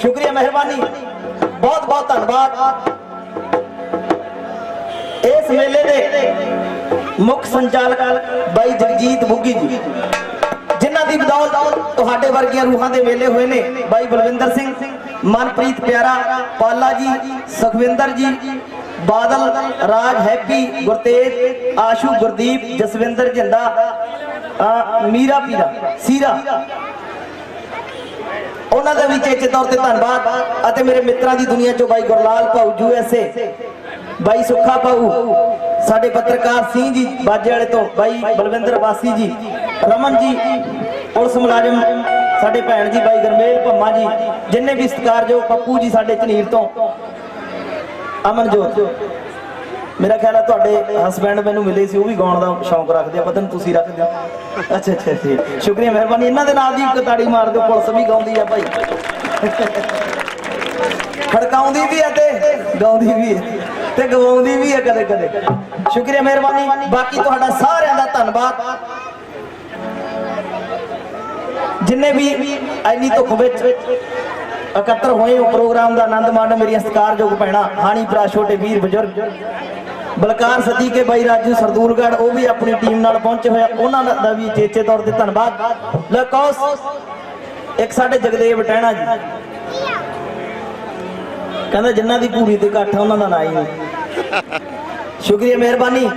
ਸ਼ੁਕਰੀਆ ਮਿਹਰਬਾਨੀ। ਬਹੁਤ ਬਹੁਤ ਧੰਨਵਾਦ। ਇਸ ਮੇਲੇ ਦੇ ਮੁੱਖ ਸੰਚਾਲਕ ਬਾਈ ਜਗਜੀਤ ਬੁੱਗੀ ਜੀ। ਜਿਨ੍ਹਾਂ ਦੀ ਬਦੌਲਤ ਤੁਹਾਡੇ ਵਰਗੀਆਂ ਰੂਹਾਂ ਦੇ ਮੇਲੇ ਹੋਏ ਨੇ। ਬਾਈ ਬਲਵਿੰਦਰ ਸਿੰਘ, ਮਨਪ੍ਰੀਤ ਪਿਆਰਾ, ਪਾਲਾ ਜੀ, ਸੁਖਵਿੰਦਰ ਜੀ, ਬਾਦਲ, ਰਾਜ ਹੈਪੀ, ਗੁਰਤੇਜ, ਆਸ਼ੂ, ਗੁਰਦੀਪ, ਜਸਵਿੰਦਰ ਜਿੰਦਾ ਮੀਰਾ ਪੀਰਾ, ਸੀਰਾ। ਉਹਨਾਂ ਦਾ ਵੀ ਚੇਚੇ ਤੌਰ ਤੇ ਧੰਨਵਾਦ ਅਤੇ ਮੇਰੇ ਮਿੱਤਰਾਂ ਦੀ ਦੁਨੀਆ ਚੋਂ ਬਾਈ ਗੁਰਲਾਲ ਭਾਊ, ਯੂ ਐਸ ਏ। ਬਾਈ ਸੁੱਖਾ ਭਾਊ, ਸਾਡੇ ਪੱਤਰਕਾਰ ਸਿੰਘ ਜੀ ਬਾਜੇ ਵਾਲੇ ਤੋਂ, ਬਾਈ ਬਲਵਿੰਦਰ ਵਾਸੀ ਜੀ, ਰਮਨ ਜੀ, ਪੁਲਿਸ ਮੁਲਾਜ਼ਮ, ਸਾਡੇ ਭੈਣ ਜੀ ਬਾਈ ਗਰਮੇਲ ਭੰਮਾ ਜੀ, ਜਿੰਨੇ ਵੀ ਸਤਿਕਾਰਯੋਗ ਪੱਪੂ ਜੀ ਸਾਡੇ ਝਨੀਰ ਤੋਂ, ਅਮਨਜੋਤ। ਮੇਰਾ ਖਿਆਲ ਹੈ ਤੁਹਾਡੇ ਹਸਬੰਡ ਮੈਨੂੰ ਮਿਲੇ ਸੀ, ਉਹ ਵੀ ਗਾਉਣ ਦਾ ਸ਼ੌਂਕ ਰੱਖਦੇ ਆ ਪਤਾ ਨਹੀਂ ਤੁਸੀਂ ਰੱਖਦੇ ਹੋ। ਅੱਛਾ ਅੱਛਾ ਜੀ ਸ਼ੁਕਰੀਆ ਮਿਹਰਬਾਨੀ। ਇਹਨਾਂ ਦੇ ਨਾਲ ਦੀ ਇੱਕ ਤਾੜੀ ਮਾਰ ਦਿਓ ਪੁਲਿਸ ਵੀ ਗਾਉਂਦੀ ਆ ਭਾਈ। ਖੜਕਾਉਂਦੀ ਵੀ ਹੈ ਤੇ ਗਾਉਂਦੀ ਵੀ ਹੈ ਤੇ ਗਵਾਉਂਦੀ ਵੀ ਹੈ ਕਦੇ ਕਦੇ। ਸ਼ੁਕਰੀਆ ਮਿਹਰਬਾਨੀ। ਬਾਕੀ ਤੁਹਾਡਾ ਸਾਰਿਆਂ ਦਾ ਧੰਨਵਾਦ। ਜਿੰਨੇ ਵੀ ਐਨੀ ਧੁੱਖ ਵਿੱਚ ਇਕੱਤਰ ਹੋਏ ਹੋ ਪ੍ਰੋਗਰਾਮ ਦਾ ਆਨੰਦ ਮਾਣ ਮੇਰੀਆਂ ਸਤਿਕਾਰਯੋਗ ਭੈਣਾਂ, ਹਾਣੀ ਭਰਾ, ਛੋਟੇ ਵੀਰ, ਬਜ਼ੁਰਗ। ਬਲਕਾਰ ਸਤੀ ਕੇ ਬਾਈ ਰਾਜੂ ਸਰਦੂਲਗੜ ਉਹ ਵੀ ਆਪਣੀ ਟੀਮ ਨਾਲ ਪਹੁੰਚੇ ਹੋਏ ਉਹਨਾਂ ਦਾ ਵੀ ਚੇਚੇ ਤੌਰ ਤੇ ਧੰਨਵਾਦ। ਲਕੌਸ ਇੱਕ ਸਾਡੇ ਜਗਦੇਵ ਟਹਿਣਾ ਜੀ। ਕਹਿੰਦਾ ਜਿਨ੍ਹਾਂ ਦੀ ਪੂਰੀ ਤੇ ਇਕੱਠ ਉਹਨਾਂ ਦਾ ਨਾਂ ਹੀ ਨਹੀਂ। ਸ਼ੁਕਰੀਆ, ਮਿਹਰਬਾਨੀ।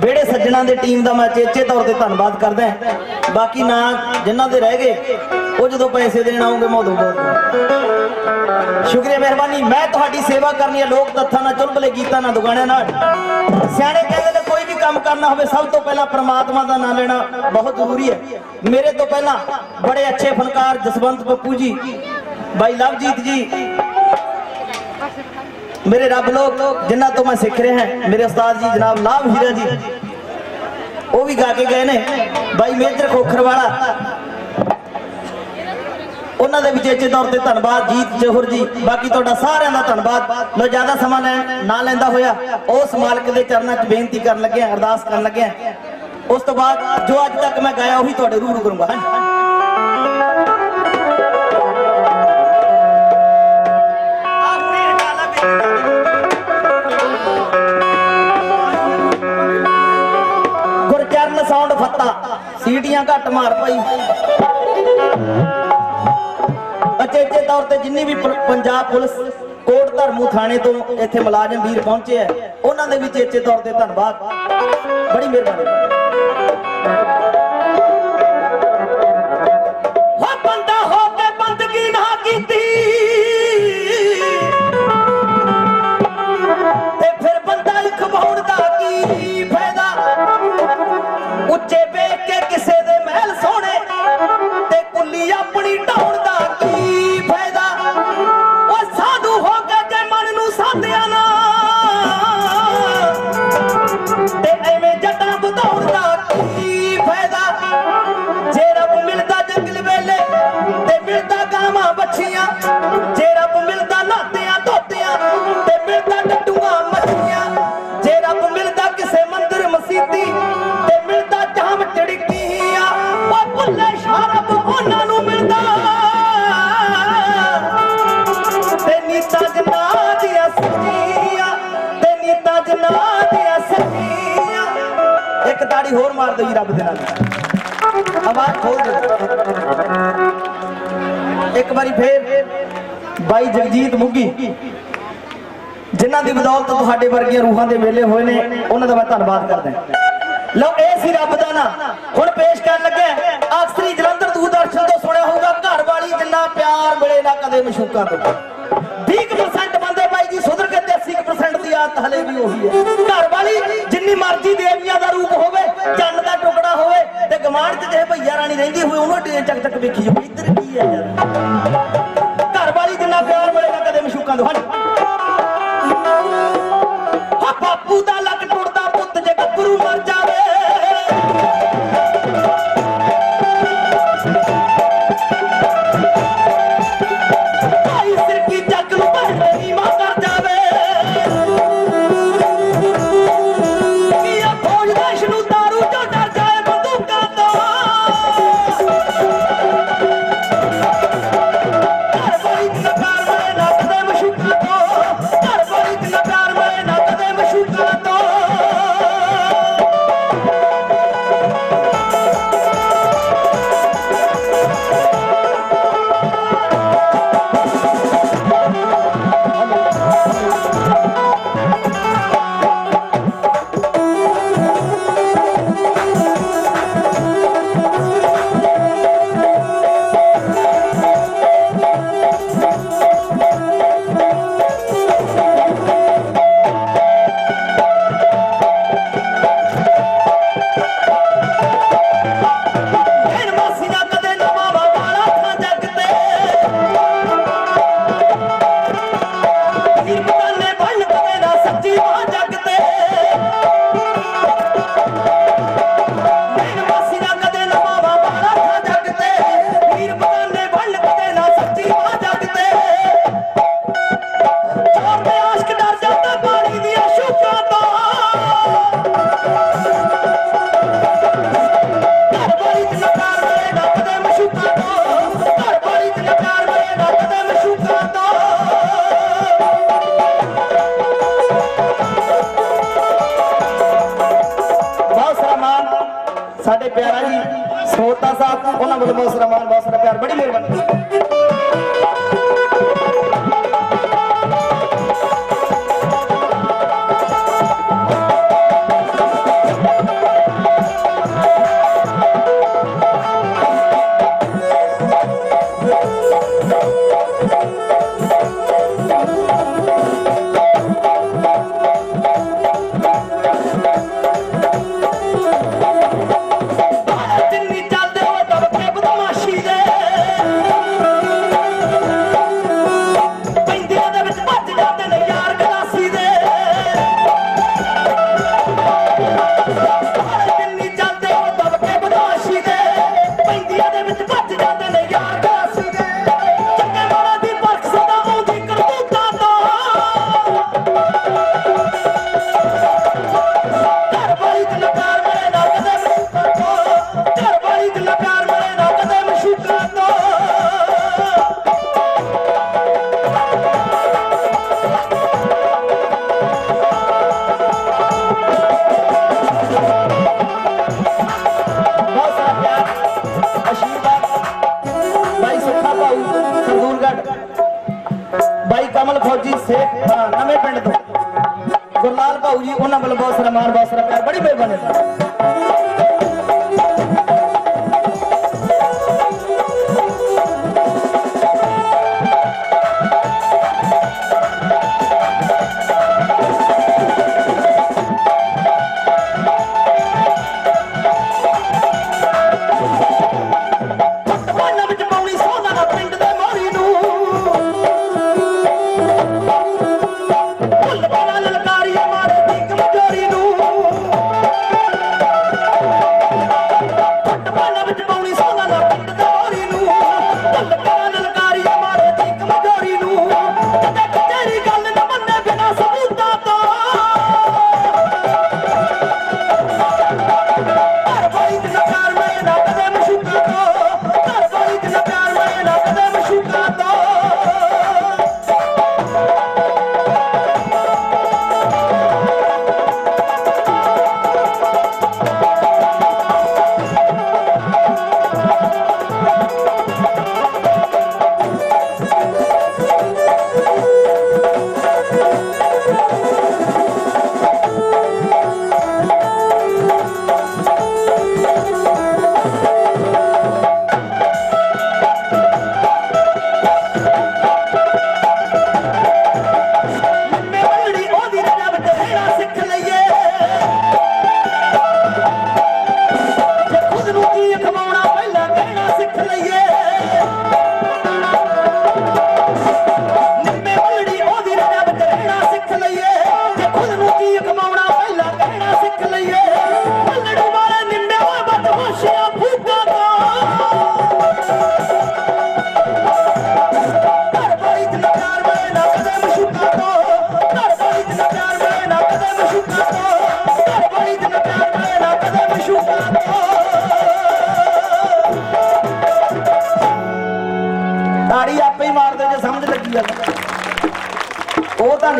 ਵਿਹੜੇ ਸੱਜਣਾ ਦੇ ਟੀਮ ਦਾ ਮੈਂ ਚੇਚੇ ਤੌਰ ਤੇ ਧੰਨਵਾਦ ਕਰਦਾ ਬਾਕੀ ਨਾ ਜਿਨ੍ਹਾਂ ਦੇ ਰਹਿ ਗਏ, ਉਹ ਜਦੋਂ ਪੈਸੇ ਦੇਣ ਆਉਂਗੇ, ਮੈਂ ਉਦੋਂ ਬੋਲ ਸ਼ੁਕਰੀਆ, ਮਿਹਰਬਾਨੀ। ਮੈਂ ਤੁਹਾਡੀ ਸੇਵਾ ਕਰਨੀ ਹੈ। ਲੋਕ ਤੱਥਾਂ ਨਾਲ ਚੁਲਬਲੇ ਗੀਤਾਂ ਨਾਲ, ਦੁਗਾਣਿਆਂ ਨਾਲ। ਸਿਆਣੇ ਕਹਿੰਦੇ ਨੇ, ਕੋਈ ਵੀ ਕੰਮ ਕਰਨਾ ਹੋਵੇ, ਸਭ ਤੋਂ ਪਹਿਲਾਂ ਪ੍ਰਮਾਤਮਾ ਦਾ ਨਾਮ ਲੈਣਾ ਬਹੁਤ ਜ਼ਰੂਰੀ ਹੈ। ਮੇਰੇ ਤੋਂ ਪਹਿਲਾਂ ਬੜੇ ਅੱਛੇ ਫਨਕਾਰ ਜਸਵੰਤ ਪੱਪੂ ਜੀ, ਬਾਈ ਲਵਜੀਤ ਜੀ, ਮੇਰੇ ਰੱਬ ਲੋਕ, ਜਿਨ੍ਹਾਂ ਤੋਂ ਮੈਂ ਸਿੱਖ ਰਿਹਾ ਮੇਰੇ ਉਸਤਾਦ ਜੀ ਜਨਾਬ ਲਾਭ ਹੀਰਾ ਜੀ ਉਹ ਵੀ ਗਾ ਕੇ ਗਏ ਨੇ। ਬਾਈ ਮੇਜਰ ਖੋਖਰ ਵਾਲਾ। ਉਹਨਾਂ ਦੇ ਵਿਚੇਚੇ ਤੌਰ ਤੇ ਧੰਨਵਾਦ, ਜੀਤ ਜੋਹਰ ਜੀ। ਬਾਕੀ ਤੁਹਾਡਾ ਸਾਰਿਆਂ ਦਾ ਧੰਨਵਾਦ। ਲੋ ਜ਼ਿਆਦਾ ਸਮਾਂ ਲੈਣ ਨਾ ਲੈਂਦਾ ਹੋਇਆ। ਉਸ ਮਾਲਕ ਦੇ ਚਰਨਾਂ 'ਚ ਬੇਨਤੀ ਕਰਨ ਲੱਗਿਆ ਅਰਦਾਸ ਕਰਨ ਲੱਗਿਆ ਉਸ ਤੋਂ ਬਾਅਦ ਜੋ ਅੱਜ ਤੱਕ ਮੈਂ ਗਾਇਆ, ਉਹੀ ਤੁਹਾਡੇ ਰੂਬਰੂ ਕਰੂੰਗਾ। ਹਾਂਜੀ। ਗੁਰਚਰਨ ਸਾਊਂਡ ਫੱਤਾ। ਸੀਟੀਆਂ ਘੱਟ ਮਾਰ ਭਾਈ। ਅਚੇਚੇ ਤੌਰ ਤੇ ਜਿੰਨੀ ਵੀ ਪੰਜਾਬ ਪੁਲਿਸ ਕੋਟ ਧਰਮੂ ਥਾਣੇ ਤੋਂ ਇੱਥੇ ਮੁਲਾਜ਼ਮ ਵੀਰ ਪਹੁੰਚੇ ਆ, ਉਹਨਾਂ ਦੇ ਵੀ ਚੇਚੇ ਤੌਰ ਤੇ ਧੰਨਵਾਦ। ਬੜੀ ਮਿਹਰਬਾਨੀ। ਹੋ ਬੰਦਾ ਹੋ ਕੇ ਬੰਦਗੀ ਨਾ ਕੀਤੀ। ਤਾੜੀ ਹੋਰ ਮਾਰ ਦਿਓ ਜੀ ਰੱਬ ਦੇ ਨਾਲ। ਆਵਾਜ਼ ਖੋਲ ਦਿਓ ਇੱਕ ਵਾਰੀ ਫੇਰ ਬਾਈ ਜਗਜੀਤ ਮੁੱਗੀ, ਜਿਨ੍ਹਾਂ ਦੀ ਬਦੌਲਤ ਤੁਹਾਡੇ ਵਰਗੀਆਂ ਰੂਹਾਂ ਦੇ ਮੇਲੇ ਹੋਏ ਨੇ, ਉਹਨਾਂ ਦਾ ਮੈਂ ਧੰਨਵਾਦ ਕਰਦਾ ਲਓ, ਇਹ ਸੀ ਰੱਬ ਦਾ ਨਾਂ। ਹੁਣ ਪੇਸ਼ ਕਰਨ ਲੱਗੇ ਅਕਸਰੀ ਜਲੰਧਰ ਦੂਰਦਰਸ਼ਨ ਤੋਂ ਸੁਣਿਆ ਹੋਊਗਾ, ਘਰ ਵਾਲੀ ਜਿੰਨਾ ਪਿਆਰ ਮਿਲੇ ਨਾ ਕਦੇ ਮਸ਼ੂਕਾਂ ਤੋਂ। 20% ਬੰਦੇ ਬਾਈ ਜੀ ਸੁਧਰ ਕੇ ਤੇ 80% ਦੀ ਆਦਤ ਹਲੇ ਵੀ ਉਹੀ ਹੈ। ਘਰ ਵਾਲੀ ਜਿੰਨੀ ਮਰਜ਼ੀ ਦੇਵੀਆਂ ਦਾ ਰੂਪ ਹੋਵੇ ਚੰਨ ਦਾ ਟੁਕੜਾ ਹੋਵੇ ਤੇ ਗਮਾਨ ਚ ਜੇ ਭਈਆ ਰਾਣੀ ਰਹਿੰਦੀ ਹੋਵੇ ਤੱਕ ਵੇਖੀ ਜੋ தாம்பரம் பாசுரம் பாசுரக்கார் படி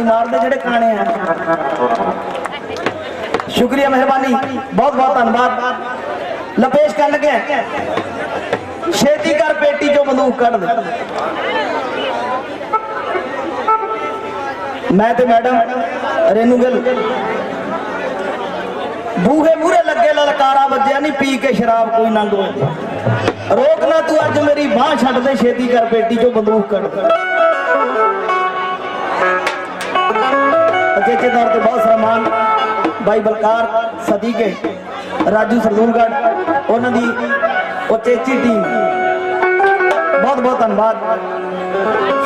ਨਾਲ ਦੇ ਜਿਹੜੇ ਖਾਣੇ ਆ। ਸ਼ੁਕਰੀਆ ਮਿਹਰਬਾਨੀ, ਬਹੁਤ ਬਹੁਤ ਧੰਨਵਾਦ। ਲਪੇਸ਼ ਕਰਨ ਲੱਗਿਆ ਛੇਤੀ ਕਰ ਪੇਟੀ ਚੋਂ ਬੰਦੂਕ ਕੱਢ ਦੇ। ਮੈਂ ਤੇ ਮੈਡਮ ਰੇਨੂ ਗਿੱਲ। ਬੂਹੇ ਮੂਰੇ ਲੱਗੇ ਲਲਕਾਰਾ ਵੱਜਿਆ ਨਹੀਂ ਪੀ ਕੇ ਸ਼ਰਾਬ ਕੋਈ ਨੰਗ ਰੋਕ ਨਾ ਤੂੰ, ਅੱਜ ਮੇਰੀ ਬਾਹ ਛੱਡ ਦੇ, ਛੇਤੀ ਕਰ ਪੇਟੀ ਚੋਂ ਬੰਦੂਕ ਕੱਢ। ਅਚੇਚੇ ਤੌਰ ਤੇ ਬਹੁਤ ਸਨਮਾਨ ਬਾਈ ਬਲਕਾਰ ਸਦੀਕੇ, ਰਾਜੂ ਸਰਦੂਲਗੜ ਉਹਨਾਂ ਦੀ ਉਚੇਚੀ ਟੀਮ ਬਹੁਤ ਬਹੁਤ ਧੰਨਵਾਦ।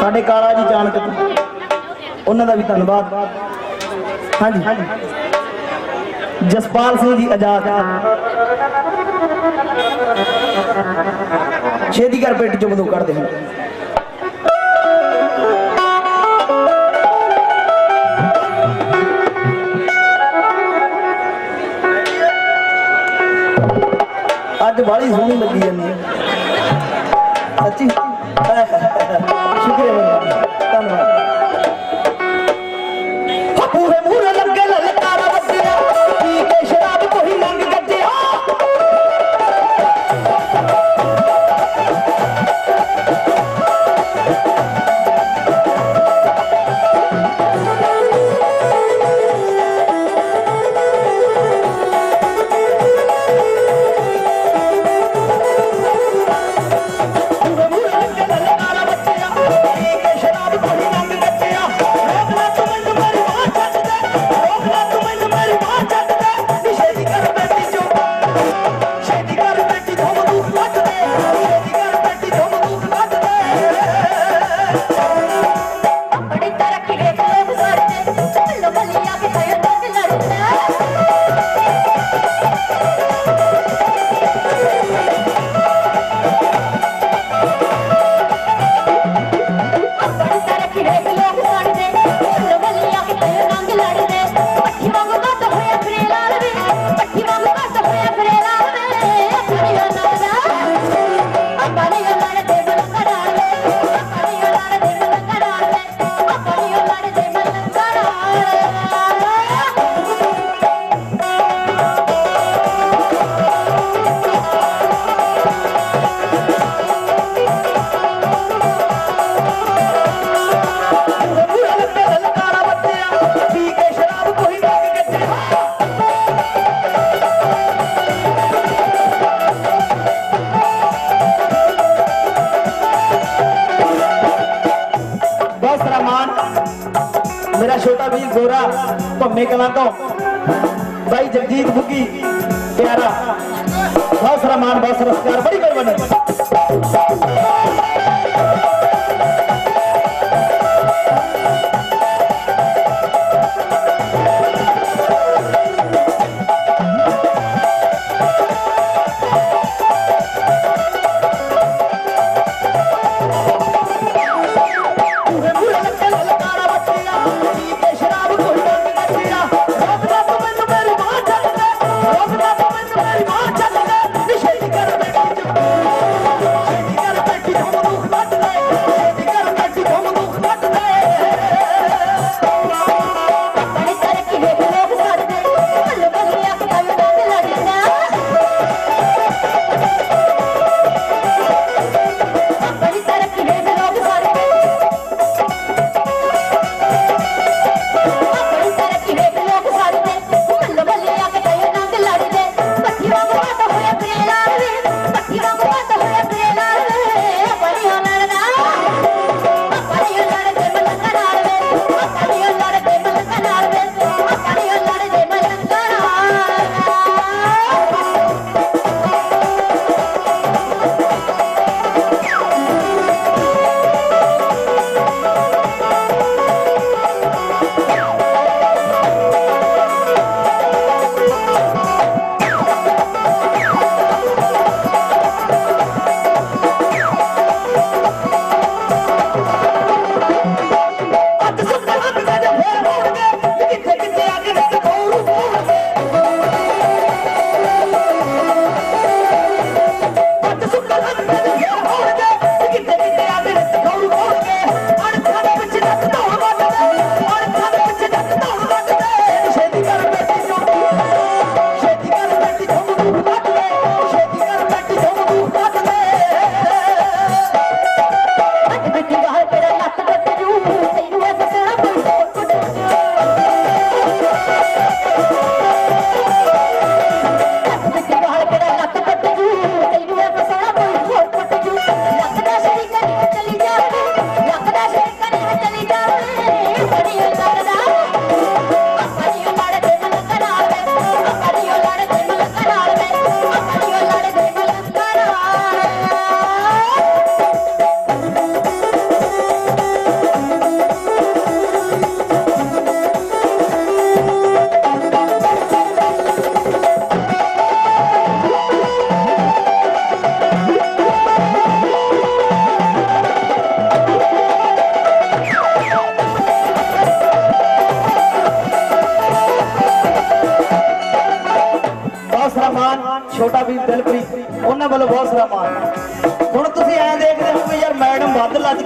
ਸਾਡੇ ਕਾਲਾ ਜੀ ਜਾਣਕ ਉਹਨਾਂ ਦਾ ਵੀ ਧੰਨਵਾਦ। ਹਾਂਜੀ। ਜਸਪਾਲ ਸਿੰਘ ਜੀ ਆਜ਼ਾਦ। ਛੇਦੀ ਕਰ ਪੇਟ ਚੋਂ ਬੰਦੂਕ ਕੱਢਦੇ ਹਨ। ਤੇ ਬਾਹਲੀ ਸੋਹਣੀ ਲੱਗੀ ਜਾਂਦੀ ਹੈ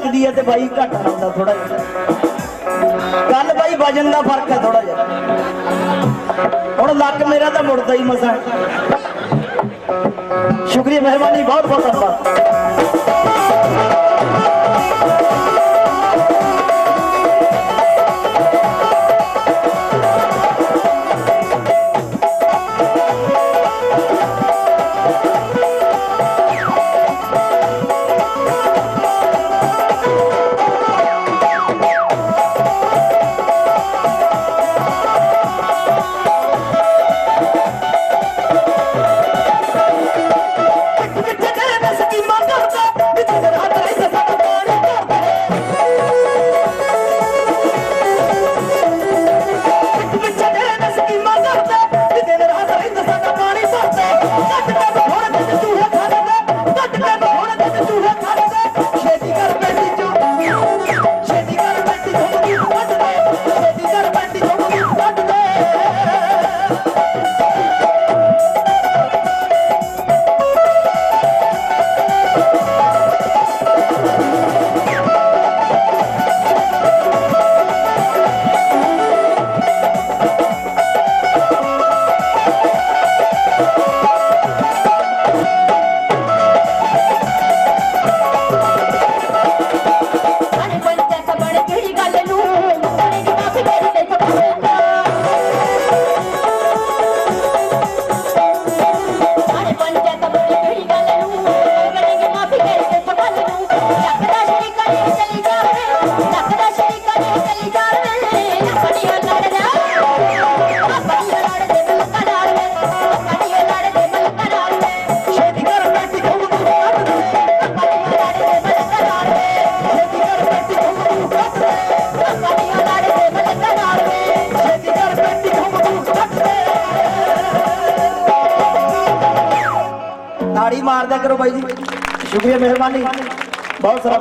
ਲੱਗਦੀ ਹੈ ਤੇ ਬਾਈ ਘੱਟ ਆਉਂਦਾ ਥੋੜਾ ਜਿਹਾ। ਗੱਲ ਬਾਈ ਵਜਨ ਦਾ ਫ਼ਰਕ ਹੈ ਥੋੜਾ ਜਿਹਾ। ਹੁਣ ਲੱਕ ਮੇਰਾ ਤਾਂ ਮੁੜਦਾ ਹੀ ਮਸਾ। ਸ਼ੁਕਰੀਆ, ਮਿਹਰਬਾਨੀ, ਬਹੁਤ ਬਹੁਤ ਧੰਨਵਾਦ।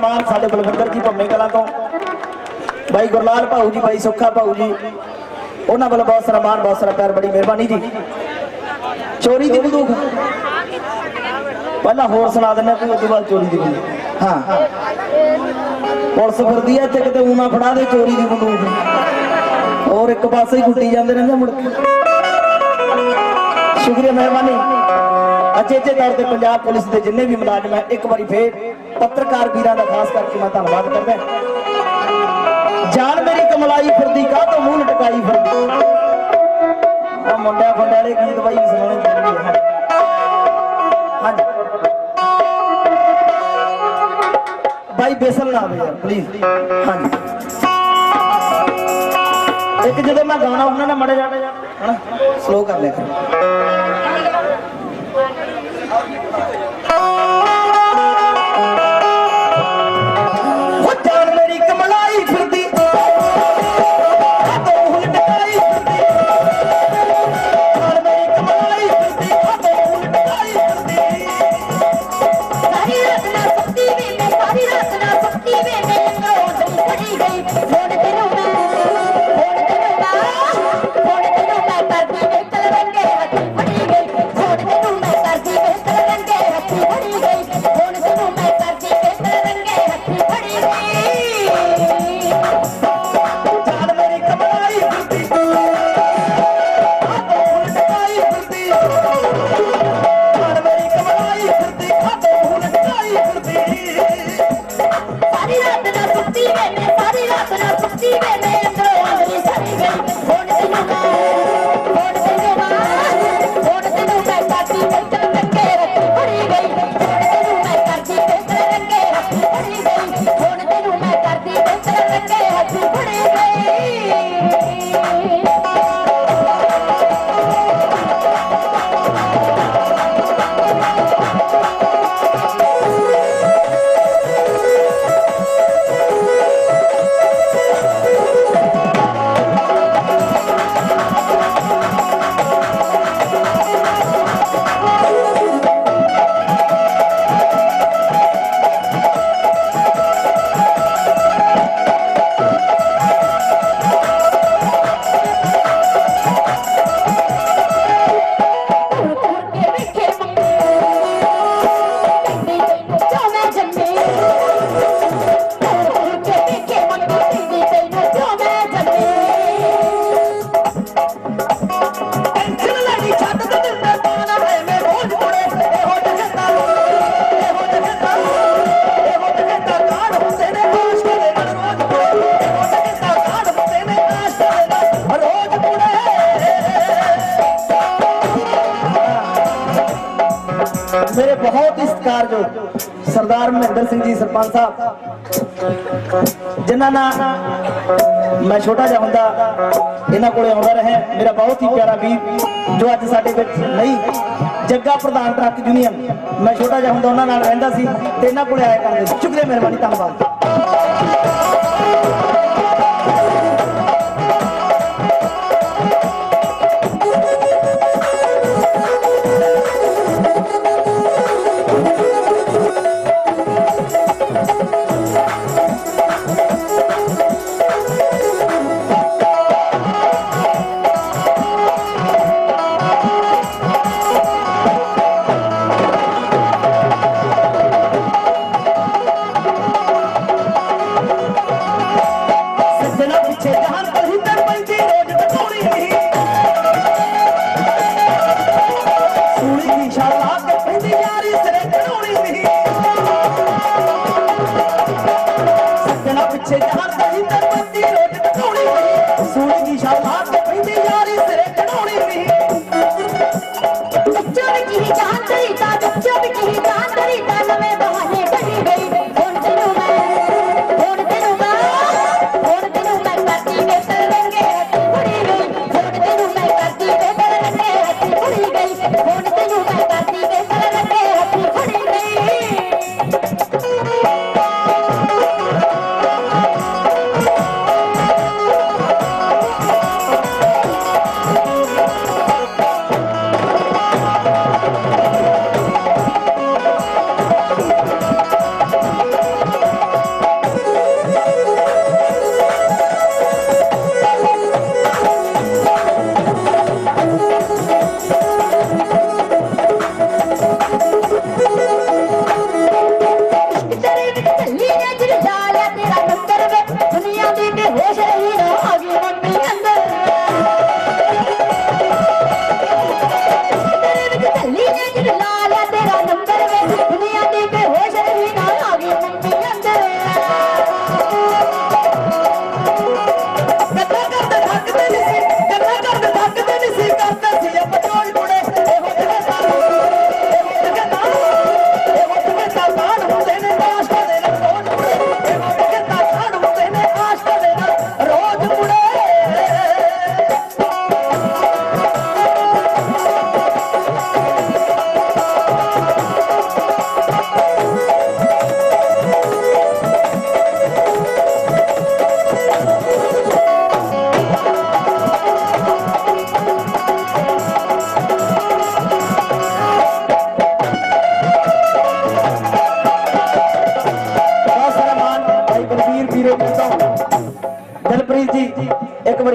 ਮਾਨ ਸਾਡੇ ਬਲਵਿੰਦਰ ਜੀ ਭੰਮੇ ਕਲਾਂ ਤੋਂ। ਬਾਈ ਗੁਰਲਾਲ ਭਾਊ ਜੀ, ਬਾਈ ਸੁੱਖਾ ਭਾਊ ਜੀ। ਉਹਨਾਂ ਵੱਲੋਂ ਬਹੁਤ ਸਾਰਾ ਮਾਨ ਬਹੁਤ ਸਾਰਾ ਪਿਆਰ, ਬੜੀ ਮਿਹਰਬਾਨੀ ਜੀ। ਚੋਰੀ ਦੀ ਬੰਦੂਕ ਪਹਿਲਾਂ ਹੋਰ ਸੁਣਾ ਦਿੰਦੇ ਕੋਈ ਉਸ ਤੋਂ ਬਾਅਦ ਚੋਰੀ ਦੀ ਬੰਦੂਕ ਹਾਂ। ਪੁਲਿਸ ਫਿਰਦੀ ਐ ਇੱਥੇ ਕਿਤੇ, ਊਨਾ ਫੜਾ ਦੇ ਚੋਰੀ ਦੀ ਬੰਦੂਕ। ਹੋਰ ਇੱਕ ਪਾਸੇ ਹੀ ਗੁੱਟੀ ਜਾਂਦੇ ਰਹਿੰਦੇ ਮੁੜ ਕੇ। ਸ਼ੁਕਰੀਆ ਮਿਹਰਬਾਨੀ। ਅਚੇਚੇ ਤੌਰ ਤੇ ਪੰਜਾਬ ਪੁਲਿਸ ਦੇ ਜਿੰਨੇ ਵੀ ਮੁਲਾਜ਼ਮ ਹੈ ਇੱਕ ਵਾਰੀ ਫੇਰ ਪੱਤਰਕਾਰ ਵੀਰਾਂ ਦਾ ਖਾਸ ਕਰਕੇ ਮੈਂ ਧੰਨਵਾਦ ਕਰਦਾ। ਜਾਨ ਮੇਰੀ ਕਮਲਾਈ ਫਿਰਦੀ ਕਾਹ ਤੋਂ ਮੂੰਹ ਲਟਕਾਈ ਫਿਰਦੀ? ਆ ਮੁੰਡਿਆਂ ਫੰਡਿਆਂ ਵਾਲੇ ਗੀਤ ਬਾਈ ਸੁਣਾਉਣੇ ਜ਼ਰੂਰੀ ਹੈ ਹਾਂਜੀ। ਬਾਈ ਬੇਸਲ ਨਾ ਆਵੇ ਯਾਰ ਪਲੀਜ਼ ਹਾਂਜੀ। ਇੱਕ ਜਦੋਂ ਮੈਂ ਗਾਣਾ ਉਹਨਾਂ ਨੇ, ਮੜੇ ਜਾਣਾ ਹਨਾ ਸਲੋ ਕਰ ਲਿਆ ਕਰੋ। ਨਾ ਸਰਪੰਚ ਸਾਹਿਬ, ਜਿਨ੍ਹਾਂ ਨਾਲ ਮੈਂ ਛੋਟਾ ਜਿਹਾ ਹੁੰਦਾ, ਇਹਨਾਂ ਕੋਲੇ ਆਉਂਦਾ ਰਿਹਾ, ਮੇਰਾ ਬਹੁਤ ਹੀ ਪਿਆਰਾ ਵੀਰ, ਜੋ ਅੱਜ ਸਾਡੇ ਵਿੱਚ ਨਹੀਂ, ਜੱਗਾ ਪ੍ਰਧਾਨ ਟਰੱਕ ਯੂਨੀਅਨ, ਮੈਂ ਛੋਟਾ ਜਿਹਾ ਹੁੰਦਾ, ਉਹਨਾਂ ਨਾਲ ਰਹਿੰਦਾ ਸੀ, ਤੇ ਇਹਨਾਂ ਕੋਲੇ ਆਇਆ ਕਰਦੇ ਸੀ ਸ਼ੁਕਰੀਆ, ਮਿਹਰਬਾਨੀ, ਧੰਨਵਾਦ। ਬੱਚਾ ਵਿੱਚ ਹੀ ਜਾਨ ਤੇਰੀ ਤਾਂ ਬੱਚਾ ਵਿੱਚ ਹੀ ਜਾਨ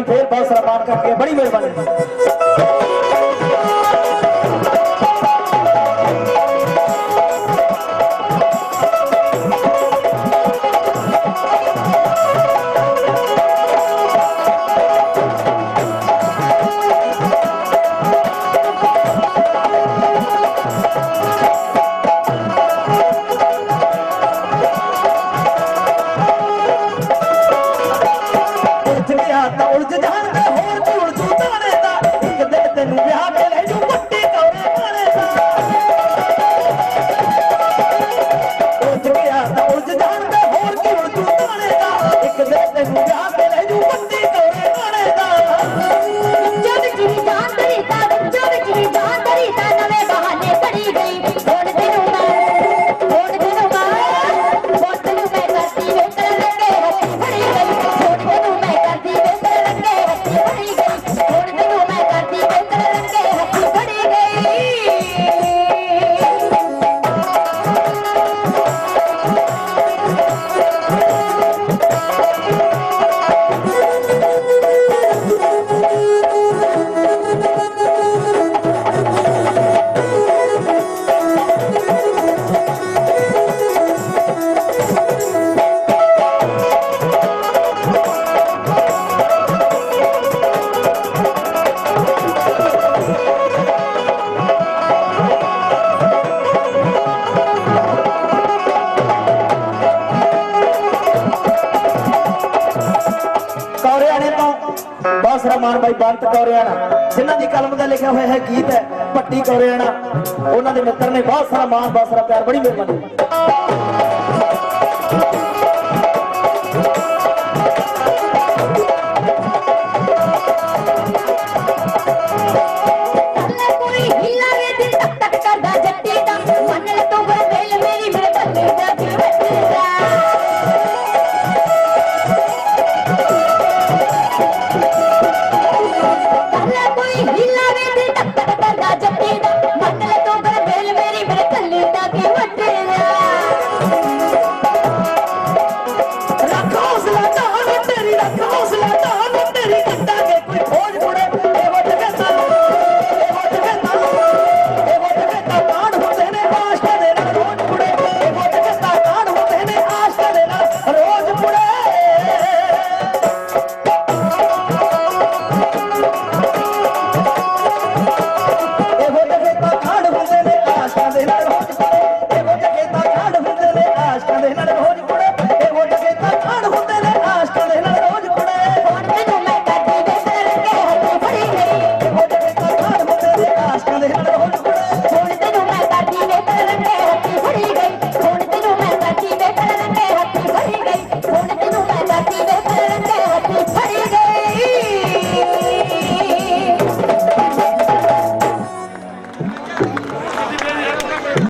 ਫੇਰ ਬਹੁਤ ਸਾਰਾ ਕਰਕੇ ਬੜੀ ਮਿਹਰਬਾਨੀ। Yeah. ਰਹਿਮਾਨ ਬਾਈ ਬੰਤ ਕੌਰਿਆਣਾ, ਜਿਨ੍ਹਾਂ ਦੀ ਕਲਮ ਦਾ ਲਿਖਿਆ ਹੋਇਆ ਹੈ, ਗੀਤ ਹੈ ਪੱਟੀ ਕੌਰਿਆਣਾ, ਉਹਨਾਂ ਦੇ ਮਿੱਤਰ ਨੇ ਬਹੁਤ ਸਾਰਾ ਮਾਣ ਬਹੁਤ ਸਾਰਾ ਪਿਆਰ, ਬੜੀ ਮਿਹਰਬਾਨੀ।